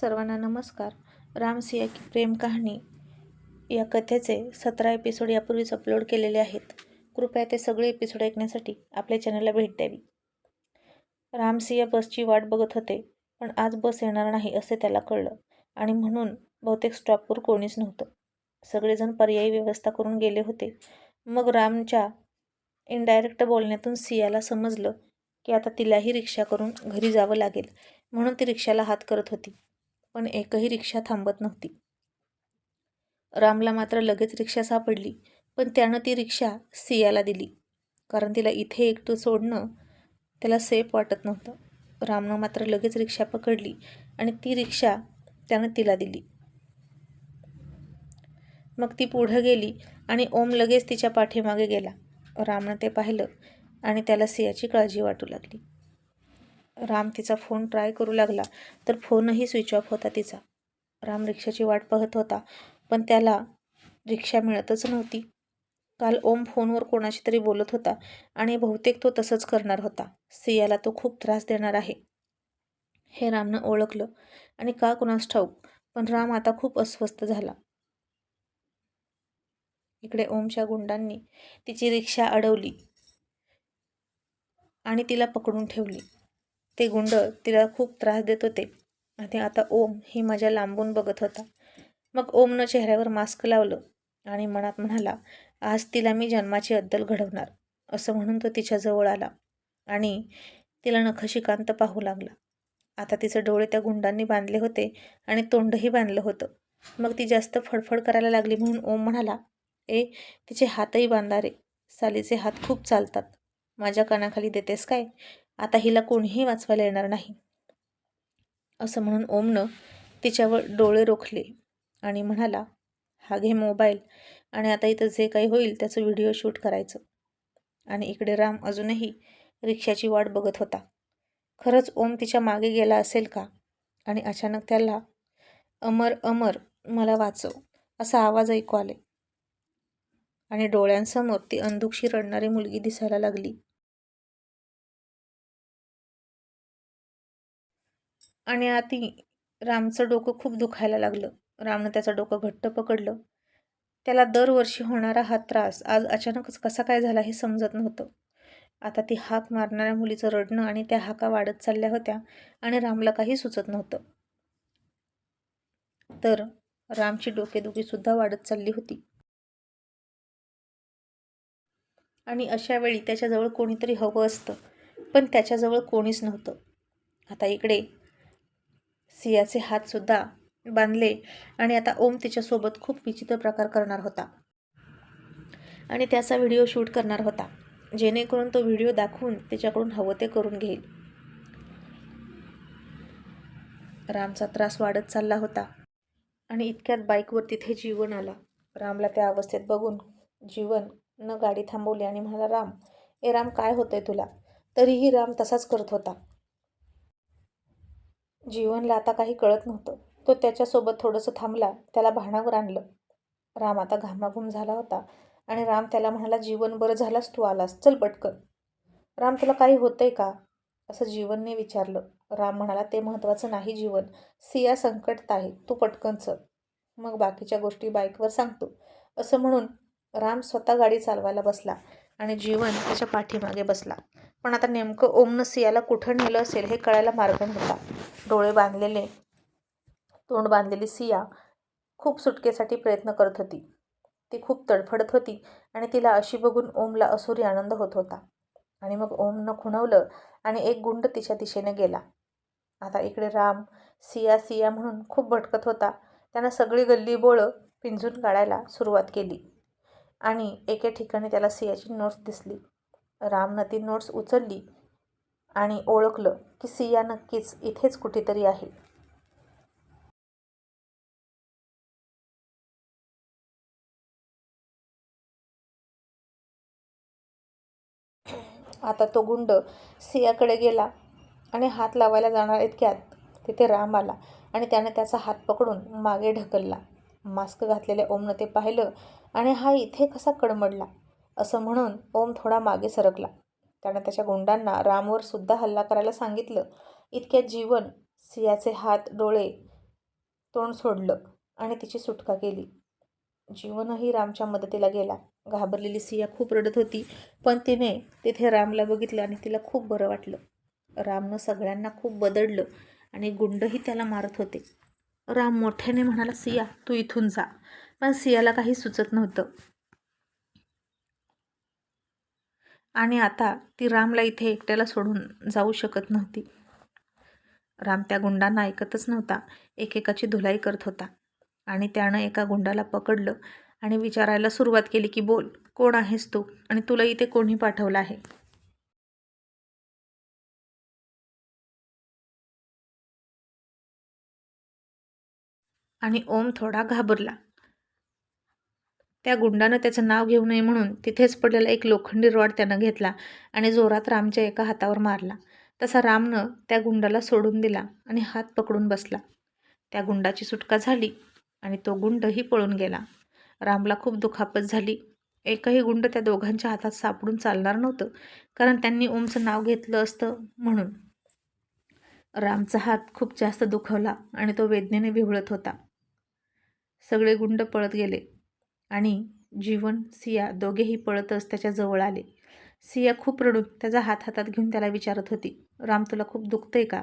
सर्वांना नमस्कार. रामसिया की प्रेम कहाणी या कथेचे सतरा एपिसोड यापूर्वीच अपलोड केलेले आहेत. कृपया ते सगळे एपिसोड ऐकण्यासाठी आपल्या चॅनलला भेट द्यावी. रामसिया बसची वाट बघत होते पण आज बस येणार नाही असे त्याला कळलं आणि म्हणून बहुतेक स्टॉपवर कोणीच नव्हतं. सगळेजण पर्यायी व्यवस्था करून गेले होते. मग रामच्या इनडायरेक्ट बोलण्यातून सियाला समजलं की आता तिलाही रिक्षा करून घरी जावं लागेल म्हणून ती रिक्षाला हात करत होती. पण एकही रिक्षा थांबत नव्हती. रामला मात्र लगेच रिक्षा सापडली पण त्यानं ती रिक्षा सियाला दिली कारण तिला इथे एकटं सोडणं त्याला सेफ वाटत नव्हतं. रामनं मात्र लगेच रिक्षा पकडली आणि ती रिक्षा त्यानं तिला दिली. मग ती पुढं गेली आणि ओम लगेच तिच्या पाठीमागे गेला. रामनं ते पाहिलं आणि त्याला सियाची काळजी वाटू लागली. राम तिचा फोन ट्राय करू लागला तर फोनही स्विच ऑफ होता तिचा. राम रिक्षाची वाट पाहत होता पण त्याला रिक्षा मिळतच नव्हती. काल ओम फोनवर कोणाशी तरी बोलत होता आणि बहुतेक तो तसंच करणार होता. सियाला तो खूप त्रास देणार आहे. हे रामनं ओळखलं आणि का कुणास ठाऊक पण राम आता खूप अस्वस्थ झाला. इकडे ओमच्या गुंडांनी तिची रिक्षा अडवली आणि तिला पकडून ठेवली. ते गुंड तिला खूप त्रास देत होते. आणि आता ओम ही माझ्या लांबून बघत होता. मग ओमनं चेहऱ्यावर मास्क लावलं आणि मनात म्हणाला आज तिला मी जन्माची अद्दल घडवणार असं म्हणून तो तिच्याजवळ आला आणि तिला नखशिकांत पाहू लागला. आता तिचे डोळे त्या गुंडांनी बांधले होते आणि तोंडही बांधलं होतं. मग ती जास्त फडफड करायला लागली म्हणून ओम म्हणाला ए तिचे हातही बांधा रे. सालीचे हात खूप चालतात. माझ्या कानाखाली देतेस काय? आता हिला कोणीही वाचवायला येणार नाही. असं म्हणून ओमनं तिच्यावर डोळे रोखले आणि म्हणाला हा घे मोबाईल आणि आता इथं जे काही होईल त्याचं व्हिडिओ शूट करायचं. आणि इकडे राम अजूनही रिक्षाची वाट बघत होता. खरंच ओम तिच्यामागे गेला असेल का? आणि अचानक त्याला अमर अमर मला वाचव असा आवाज ऐकू आले. आणि डोळ्यांसमोर ती अंधुकशी रडणारी मुलगी दिसायला लागली. आणि आती रामचं डोकं खूप दुखायला लागलं. रामनं त्याचं डोकं घट्ट पकडलं. त्याला दरवर्षी होणारा हा त्रास आज अचानकच कसा काय झाला हे समजत नव्हतं. आता ती हाक मारणाऱ्या मुलीचं रडणं आणि त्या हाका वाढत चालल्या होत्या आणि रामला काही सुचत नव्हतं. तर रामची डोकेदुखीसुद्धा वाढत चालली होती. आणि अशा वेळी त्याच्याजवळ कोणीतरी हवं असतं पण त्याच्याजवळ कोणीच नव्हतं. आता इकडे सियाचे हातसुद्धा बांधले आणि आता ओम तिच्यासोबत खूप विचित्र प्रकार करणार होता. आणि त्याचा व्हिडिओ शूट करणार होता जेणेकरून तो व्हिडिओ दाखवून तिच्याकडून हवं ते करून घेईल. रामचा त्रास वाढत चालला होता आणि इतक्यात बाईकवर तिथे जीवन आला. रामला त्या अवस्थेत बघून जीवन न गाडी थांबवली आणि म्हणाला राम ए राम काय होतंय तुला? तरीही राम तसाच करत होता. जीवनला आता काही कळत नव्हतं. तो त्याच्यासोबत थोडंसं थांबला त्याला भानावर आणलं. राम आता घामाघूम झाला होता आणि राम त्याला म्हणाला जीवन बरं झालास तू आलास. चल पटकन. राम तुला काही होतंय का? असं जीवनने विचारलं. राम म्हणाला ते महत्त्वाचं नाही जीवन. सिया संकटात आहे. तू पटकन चल. मग बाकीच्या गोष्टी बाईकवर सांगतो. असं म्हणून राम स्वतः गाडी चालवायला बसला आणि जीवन त्याच्या पाठीमागे बसला. पण आता नेमकं ओमनं सियाला कुठं नेलं असेल हे कळायला मार्ग नव्हता. डोळे बांधलेले तोंड बांधलेली सिया खूप सुटकेसाठी प्रयत्न करत होती. ती खूप तडफडत होती आणि तिला अशी बघून ओमला असुरी आनंद होत होता. आणि मग ओमनं खुणवलं आणि एक गुंड तिच्या दिशेने गेला. आता इकडे राम सिया सिया म्हणून खूप भटकत होता. त्यानं सगळी गल्ली बोळं पिंजून काढायला सुरुवात केली. आणि एके ठिकाणी त्याला सियाची नोट्स दिसली. रामनं ती नोट्स उचलली आणि ओळखलं की सिया नक्कीच इथेच कुठेतरी आहे. आता तो गुंड सियाकडे गेला आणि हात लावायला जाणार इतक्यात तिथे राम आला आणि त्याने त्याचा हात पकडून मागे ढकलला. मास्क घातलेल्या ओमनं ते पाहिलं आणि हा इथे कसा कडमडला. असं म्हणून ओम थोडा मागे सरकला. त्यानं त्याच्या गुंडांना रामवर सुद्धा हल्ला करायला सांगितलं. इतक्यात जीवन सियाचे हात डोळे तोंड सोडलं आणि तिची सुटका केली. जीवनही रामच्या मदतीला गेला. घाबरलेली सिया खूप रडत होती पण तिने तिथे रामला बघितलं आणि तिला खूप बरं वाटलं. रामनं सगळ्यांना खूप बदडलं आणि गुंडही त्याला मारत होते. राम मोठ्याने म्हणाला सिया तू इथून जा. पण सियाला काही सुचत नव्हतं. आणि आता ती रामला इथे एकट्याला सोडून जाऊ शकत नव्हती. राम त्या गुंडांना ऐकतच नव्हता. एकेकाची धुलाई करत होता. आणि त्यानं एका गुंडाला पकडलं आणि विचारायला सुरुवात केली की बोल कोण आहेस तू? आणि तुला इथे कोणी पाठवलं आहे? आणि ओम थोडा घाबरला. त्या गुंडानं त्याचं नाव घेऊ नये म्हणून तिथेच पडलेला एक लोखंडी रॉड त्यानं घेतला आणि जोरात रामच्या एका हातावर मारला. तसा रामनं त्या गुंडाला सोडून दिला आणि हात पकडून बसला. त्या गुंडाची सुटका झाली आणि तो गुंडही पळून गेला. रामला खूप दुखापत झाली. एकही गुंड त्या दोघांच्या हातात सापडून चालणार नव्हतं कारण त्यांनी ओमचं नाव घेतलं असतं म्हणून. रामचा हात खूप जास्त दुखवला आणि तो वेदनेने विवळत होता. सगळे गुंड पळत गेले. आणि जीवन सिया दोघेही पळतच त्याच्याजवळ आले. सिया खूप रडून त्याचा हात हातात घेऊन त्याला विचारत होती राम तुला खूप दुखतंय का?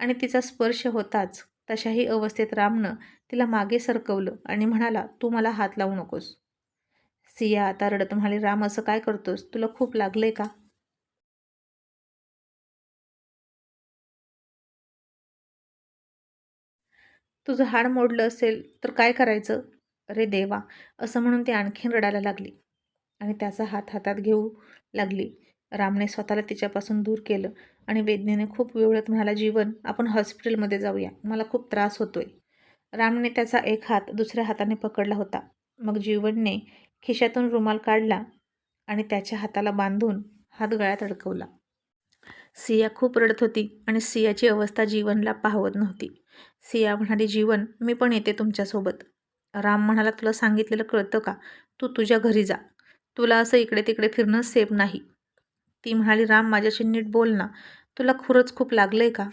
आणि तिचा स्पर्श होताच. तशाही अवस्थेत रामनं तिला मागे सरकवलं आणि म्हणाला तू मला हात लावू नकोस. सिया आता रडत म्हणाली राम असं काय करतोस? तुला खूप लागलंय का? तुझं हाड मोडलं असेल तर काय करायचं? अरे देवा! असं म्हणून ती आणखीन रडायला लागली आणि त्याचा हात हातात घेऊ लागली. रामने स्वतःला तिच्यापासून दूर केलं आणि वेदनेने खूप वेवळत म्हणाला जीवन आपण हॉस्पिटलमध्ये जाऊया. मला खूप त्रास होतोय. रामने त्याचा एक हात दुसऱ्या हाताने पकडला होता. मग जीवनने खिशातून रुमाल काढला आणि त्याच्या हाताला बांधून हात गळ्यात अडकवला. सिया खूप रडत होती आणि सियाची अवस्था जीवनला पाहवत नव्हती. सिया म्हणाली जीवन मी पण येते तुमच्यासोबत. राम म्हणाला तुला सांगितलेलं कळतं का? तू तुझ्या घरी जा. तुला असं इकडे तिकडे फिरणं सेफ नाही. ती म्हणाली राम माझ्याशी नीट बोल ना. तुला खुरच खूप लागलं आहे का?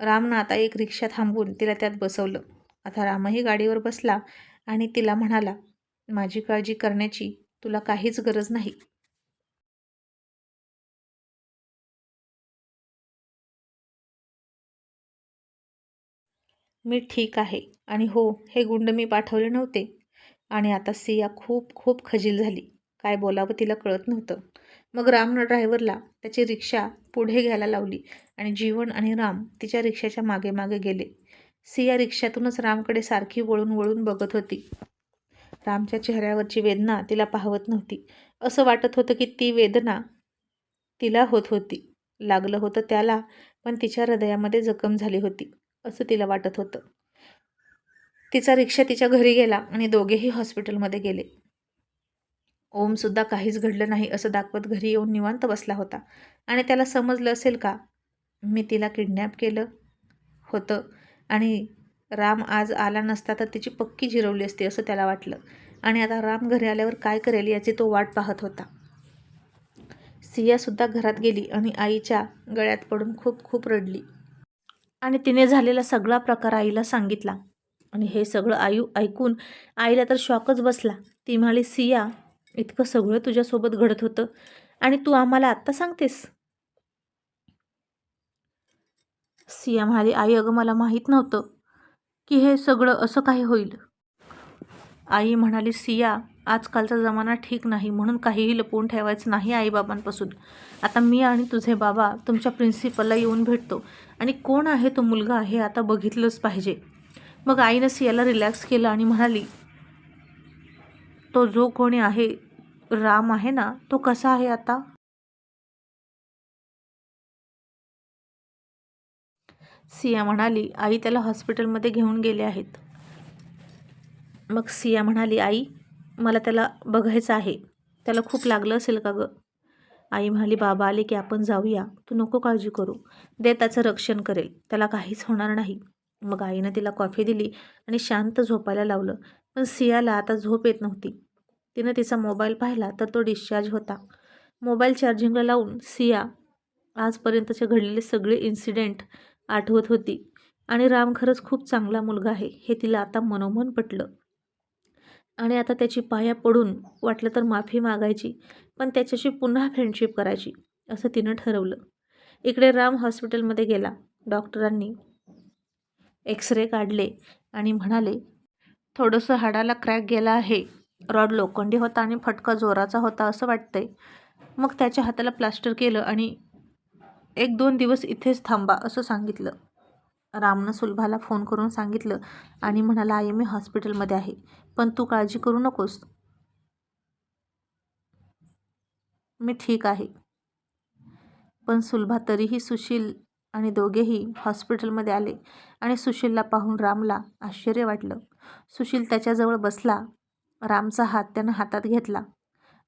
रामनं आता एक रिक्षा थांबवून तिला त्यात बसवलं. आता रामही गाडीवर बसला आणि तिला म्हणाला माझी काळजी करण्याची तुला काहीच गरज नाही. मी ठीक आहे. आणि हो हे गुंड मी पाठवले नव्हते. आणि आता सिया खूप खूप खजील झाली. काय बोलावं तिला कळत नव्हतं. मग रामनं ड्रायव्हरला त्याची रिक्षा पुढे घ्यायला लावली आणि जीवन आणि राम तिच्या रिक्षाच्या मागे मागे गेले. सिया रिक्षातूनच रामकडे सारखी वळून वळून बघत होती. रामच्या चेहऱ्यावरची वेदना तिला पाहवत नव्हती. असं वाटत होतं की ती वेदना तिला होत होती. लागलं होतं त्याला पण तिच्या हृदयामध्ये जखम झाली होती. असं तिला वाटत होतं. तिचा रिक्षा तिच्या घरी गेला आणि दोघेही हॉस्पिटलमध्ये गेले. ओमसुद्धा काहीच घडलं नाही असं दाखवत घरी येऊन निवांत बसला होता. आणि त्याला समजलं असेल का? मी तिला किडनॅप केलं होतं आणि राम आज आला नसता तर तिची पक्की जिरवली असती असं त्याला वाटलं. आणि आता राम घरी आल्यावर काय करेल याची तो वाट पाहत होता. सियासुद्धा घरात गेली आणि आईच्या गळ्यात पडून खूप खूप रडली. आणि तिने झालेला सगळा प्रकार आईला सांगितला. आणि हे सगळं आयू ऐकून आईला तर शॉकच बसला. ती म्हणाली सिया इतकं सगळं तुझ्यासोबत घडत होतं आणि तू आम्हाला आत्ता सांगतेस. सिया म्हणाली आई अगं मला माहीत नव्हतं की हे सगळं असं काही होईल. आई म्हणाली सिया आजकालचा जमाना ठीक नाही म्हणून काहीही लपवून ठेवायचं नाही आईबाबांपासून. आता मी आणि तुझे बाबा तुमच्या प्रिन्सिपलला येऊन भेटतो. आणि कोण आहे तो मुलगा हे आता बघितलंच पाहिजे. मग आईनं सियाला रिलॅक्स केलं आणि म्हणाली तो जो कोणी आहे राम आहे ना तो कसा आहे आता? सिया म्हणाली आई त्याला हॉस्पिटलमध्ये घेऊन गेले आहेत. मग सिया म्हणाली आई मला त्याला बघायचं आहे. त्याला खूप लागलं असेल का गं? आई म्हणाली बाबा आले की आपण जाऊया. तू नको काळजी करू. दे त्याचं रक्षण करेल. त्याला काहीच होणार नाही. मग आईनं तिला कॉफी दिली आणि शांत झोपायला लावलं. पण सियाला आता झोप येत नव्हती. तिनं तिचा मोबाईल पाहिला तर तो डिस्चार्ज होता. मोबाईल चार्जिंगला लावून सिया आजपर्यंतचे घडलेले सगळे इन्सिडेंट आठवत होती. आणि राम खरंच खूप चांगला मुलगा आहे हे तिला आता मनोमन पटलं. आणि आता त्याची पाया पडून वाटलं तर माफी मागायची पण त्याच्याशी पुन्हा फ्रेंडशिप करायची असं तिनं ठरवलं. इकडे राम हॉस्पिटलमध्ये गेला. डॉक्टरांनी एक्सरे काढले आणि म्हणाले थोडंसं हाडाला क्रॅक गेला आहे. रॉड लोखंडी होता आणि फटका जोराचा होता असं वाटतंय. मग त्याच्या हाताला प्लास्टर केलं आणि एक दोन दिवस इथेच थांबा असं सांगितलं. रामनं सुलभाला फोन करून सांगितलं आणि म्हणाला आई मी हॉस्पिटलमध्ये आहे पण तू काळजी करू नकोस. मी ठीक आहे. पण सुलभा तरीही सुशील आणि दोघेही हॉस्पिटलमध्ये आले आणि सुशीलला पाहून रामला आश्चर्य वाटलं. सुशील त्याच्याजवळ बसला. रामचा हात त्यानं हातात घेतला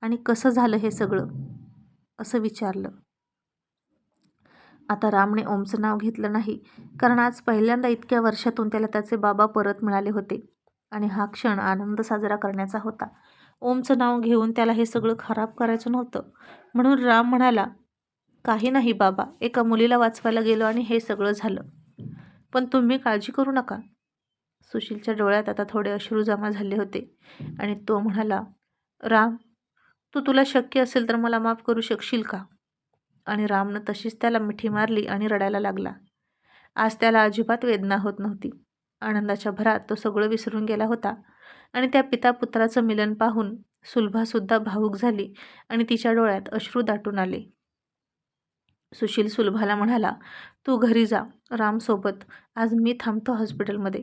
आणि कसं झालं हे सगळं असं विचारलं. आता रामने ओमचं नाव घेतलं नाही कारण आज पहिल्यांदा इतक्या वर्षातून त्याला त्याचे बाबा परत मिळाले होते आणि हा क्षण आनंद साजरा करण्याचा होता. ओमचं नाव घेऊन त्याला हे सगळं खराब करायचं नव्हतं. म्हणून राम म्हणाला काही नाही बाबा एका मुलीला वाचवायला गेलो आणि हे सगळं झालं. पण तुम्ही काळजी करू नका. सुशीलच्या डोळ्यात आता थोडे अश्रू जमा झाले होते आणि तो म्हणाला राम तू तुला शक्य असेल तर मला माफ करू शकशील का? आणि रामनं तशीच त्याला मिठी मारली आणि रडायला लागला. आज त्याला अजिबात वेदना होत नव्हती. आनंदाच्या भरात तो सगळं विसरून गेला होता आणि त्या पिता पुत्राचं मिलन पाहून सुलभासुद्धा भावूक झाली आणि तिच्या डोळ्यात अश्रू दाटून आले. सुशील सुलभाला म्हणाला तू घरी जा रामसोबत आज मी थांबतो हॉस्पिटलमध्ये.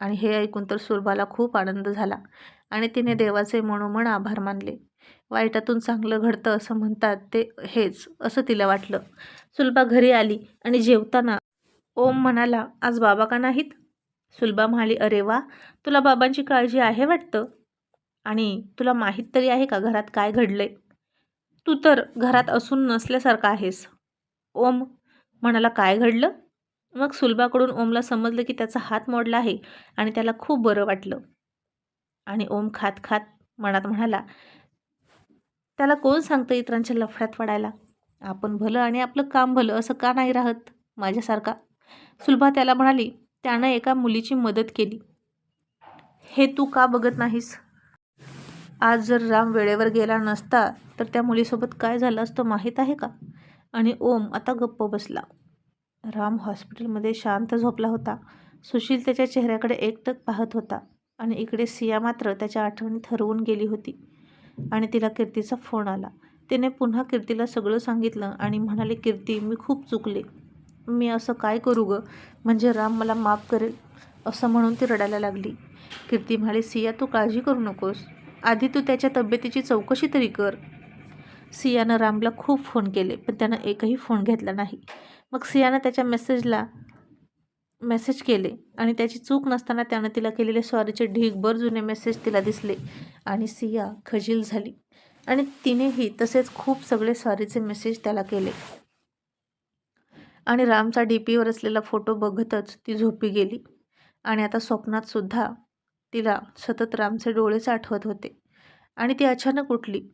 आणि हे ऐकून तर सुलभाला खूप आनंद झाला आणि तिने देवाचे मनोमन आभार मानले. वाईटातून चांगलं घडतं असं म्हणतात ते हेच असं तिला वाटलं. सुलभा घरी आली आणि जेवताना ओम म्हणाला आज बाबा का नाहीत? सुलभा म्हणाली अरे वा तुला बाबांची काळजी आहे वाटतं? आणि तुला माहीत तरी आहे का घरात काय घडलंय? तू तर घरात असून नसल्यासारखा आहेस. ओम म्हणाला काय घडलं? मग सुलभाकडून ओमला समजलं की त्याचा हात मोडला आहे आणि त्याला खूप बरं वाटलं. आणि ओम खात खात मनात म्हणाला त्याला कोण सांगतं इतरांच्या लफड्यात पडायला? आपण भलं आणि आपलं काम भलं असं का नाही राहत? माझ्यासारखा. सुलभा त्याला म्हणाली त्यानं एका मुलीची मदत केली. हे तू का बघत नाहीस? आज जर राम वेळेवर गेला नसता तर त्या मुलीसोबत काय झालं असतं माहीत आहे का? आणि ओम आता गप्प बसला. राम हॉस्पिटलमध्ये शांत झोपला होता. सुशील त्याच्या चेहऱ्याकडे एकटक पाहत होता आणि इकडे सिया मात्र त्याच्या आठवणीत हरवून गेली होती आणि तिला कीर्तीचा फोन आला. तिने पुन्हा कीर्तीला सगळं सांगितलं आणि म्हणाले कीर्ती मी खूप चुकले. मी असं काय करू गं? म्हणजे राम मला माफ करेल असं म्हणून ती रडायला लागली. कीर्ती म्हणाली सिया तू काळजी करू नकोस. आधी तू त्याच्या तब्येतीची चौकशी तरी कर. सियानं रामला खूप फोन केले पण त्यानं एकही फोन घेतला नाही. मग सियानं त्याच्या मेसेजला मेसेज केले. आणि त्याची चूक नसताना त्यानं तिला केलेले सॉरीचे ढीगभर जुने मेसेज तिला दिसले. आणि सिया खजील झाली. आणि तिनेही तसेच खूप सगळे सॉरीचे मेसेज त्याला केले. आणि रामचा डी पीवर असलेला फोटो बघतच ती झोपी गेली. आणि आता स्वप्नात सुद्धा तिला सतत रामचे डोळेच आठवत होते. आणि ती अचानक उठली.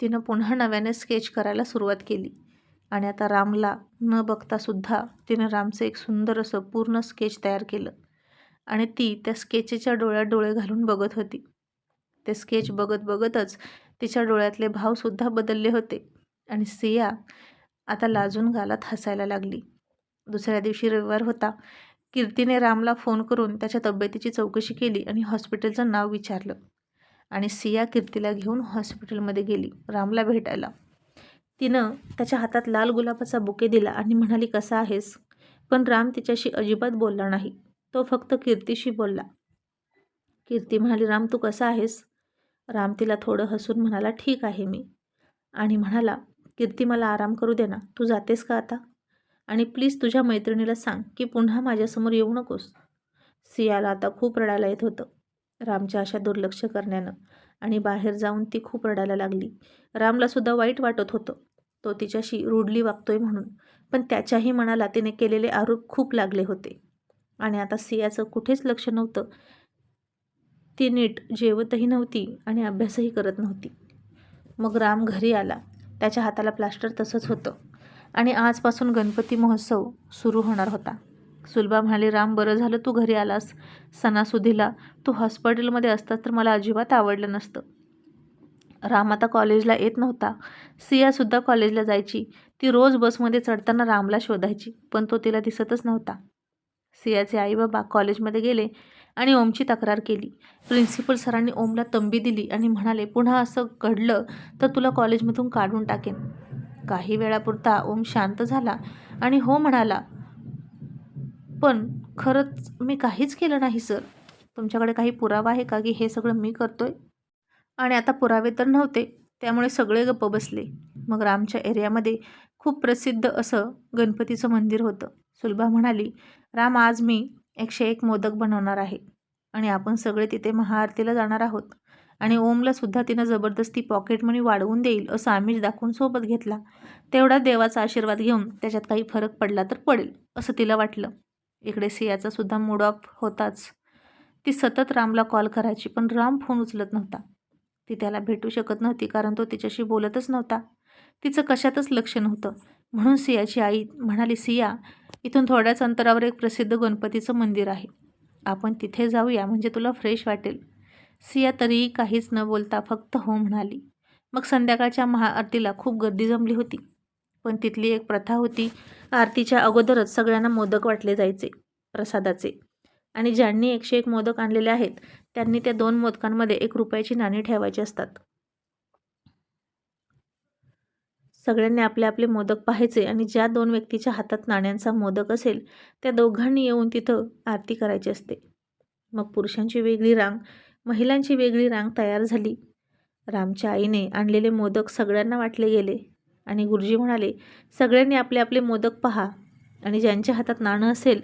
तिनं पुन्हा नव्याने स्केच करायला सुरुवात केली. आणि आता रामला न बघतासुद्धा तिनं रामचं एक सुंदर असं पूर्ण स्केच तयार केलं. आणि ती त्या स्केचेच्या डोळ्यात डोळे घालून बघत होती. ते स्केच बघत बघतच तिच्या डोळ्यातले भावसुद्धा बदलले होते. आणि सिया आता लाजून गालात हसायला लागली. दुसऱ्या दिवशी रविवार होता. कीर्तीने रामला फोन करून त्याच्या तब्येतीची चौकशी केली आणि हॉस्पिटलचं नाव विचारलं. आणि सिया कीर्तीला घेऊन हॉस्पिटलमध्ये गेली रामला भेटायला. तिनं त्याच्या हातात लाल गुलाबाचा बुके दिला आणि म्हणाली कसा आहेस? पण राम तिच्याशी अजिबात बोलला नाही. तो फक्त कीर्तीशी बोलला. कीर्ती म्हणाली राम तू कसा आहेस? राम तिला थोडं हसून म्हणाला ठीक आहे मी. आणि म्हणाला कीर्ती मला आराम करू दे ना. तू जातेस का आता? आणि प्लीज तुझ्या मैत्रिणीला सांग की पुन्हा माझ्यासमोर येऊ नकोस. सियाला आता खूप रडायला येत होतं. रामच्या अशा दुर्लक्ष करण्यानं आणि बाहेर जाऊन ती खूप रडायला लागली. रामलासुद्धा वाईट वाटत होतं. तो तिच्याशी रूढली वागतोय म्हणून. पण त्याच्याही मनाला तिने केलेले आरोप खूप लागले होते. आणि आता सियाचं कुठेच लक्ष नव्हतं. ती नीट जेवतही नव्हती आणि अभ्यासही करत नव्हती. मग राम घरी आला. त्याच्या हाताला प्लास्टर तसंच होतं. आणि आजपासून गणपती महोत्सव सुरू होणार होता. सुलभा म्हणाली राम बरं झालं तू घरी आलास. सणासुदीला तू हॉस्पिटलमध्ये असतास तर मला अजिबात आवडलं नसतं. राम आता कॉलेजला येत नव्हता. सियासुद्धा कॉलेजला जायची. ती रोज बसमध्ये चढताना रामला शोधायची पण तो तिला दिसतच नव्हता. सियाचे आई बाबा कॉलेजमध्ये गेले आणि ओमची तक्रार केली. प्रिन्सिपल सरांनी ओमला तंबी दिली आणि म्हणाले पुन्हा असं घडलं तर तुला कॉलेजमधून काढून टाकेन. काही वेळापुरता ओम शांत झाला आणि हो म्हणाला पण खरंच मी काहीच केलं नाही सर. तुमच्याकडे काही पुरावा आहे का की हे सगळं मी करतोय? आणि आता पुरावे तर नव्हते त्यामुळे सगळे गप्प बसले. मग रामच्या एरियामध्ये खूप प्रसिद्ध असं गणपतीचं मंदिर होतं. सुलभा म्हणाली राम आज मी एकशे एक मोदक बनवणार आहे आणि आपण सगळे तिथे महाआरतीला जाणार आहोत आणि ओमला सुद्धा तिनं जबरदस्ती पॉकेट मनी वाढवून देईल असं आमिष दाखवून सोबत घेतला. तेवढा देवाचा आशीर्वाद घेऊन त्याच्यात काही फरक पडला तर पडेल असं तिला वाटलं. इकडे सियाचा सुद्धा मूड ऑफ होताच. ती सतत रामला कॉल करायची पण राम फोन उचलत नव्हता. ती त्याला भेटू शकत नव्हती कारण तो तिच्याशी बोलतच नव्हता. तिचं कशातच लक्ष नव्हतं. म्हणून सियाची आई म्हणाली सिया इथून थोड्याच अंतरावर एक प्रसिद्ध गणपतीचं मंदिर आहे. आपण तिथे जाऊया म्हणजे तुला फ्रेश वाटेल. सिया तरीही काहीच न बोलता फक्त हो म्हणाली. मग संध्याकाळच्या महाआरतीला खूप गर्दी जमली होती. पण तिथली एक प्रथा होती. आरतीच्या अगोदरच सगळ्यांना मोदक वाटले जायचे प्रसादाचे. आणि ज्यांनी एकशे एक मोदक आणलेले आहेत त्यांनी त्या दोन मोदकांमध्ये एक रुपयाची नाणी ठेवायची असतात. सगळ्यांनी आपले आपले मोदक पाहायचे आणि ज्या दोन व्यक्तीच्या हातात नाण्यांचा मोदक असेल त्या दोघांनी येऊन तिथं आरती करायची असते. मग पुरुषांची वेगळी रांग महिलांची वेगळी रांग तयार झाली. रामच्या आईने आणलेले मोदक सगळ्यांना वाटले गेले. आणि गुरुजी म्हणाले सगळ्यांनी आपले आपले मोदक पहा आणि ज्यांच्या हातात नाणं असेल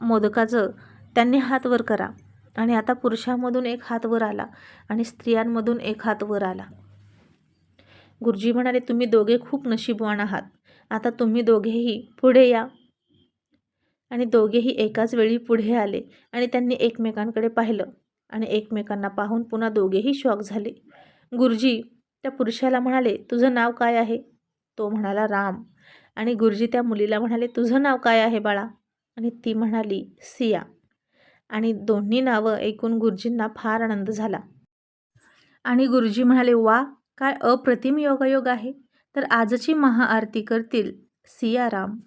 मोदकाचं त्यांनी हात वर करा. आणि आता पुरुषांमधून एक हात वर आला आणि स्त्रियांमधून एक हात वर आला. गुरुजी म्हणाले तुम्ही दोघे खूप नशीबवान आहात. आता तुम्ही दोघेही पुढे या. आणि दोघेही एकाच वेळी पुढे आले आणि त्यांनी एकमेकांकडे पाहिलं आणि एकमेकांना पाहून पुन्हा दोघेही शॉक झाले. गुरुजी त्या पुरुषाला म्हणाले तुझं नाव काय आहे? तो म्हणाला राम. आणि गुरुजी त्या मुलीला म्हणाले तुझं नाव काय आहे बाळा? आणि ती म्हणाली सिया. आणि दोन्ही नावं ऐकून गुरुजींना फार आनंद झाला. आणि गुरुजी म्हणाले वा काय अप्रतिम योगायोग आहे. तर आजची महाआरती करतील. सिया राम.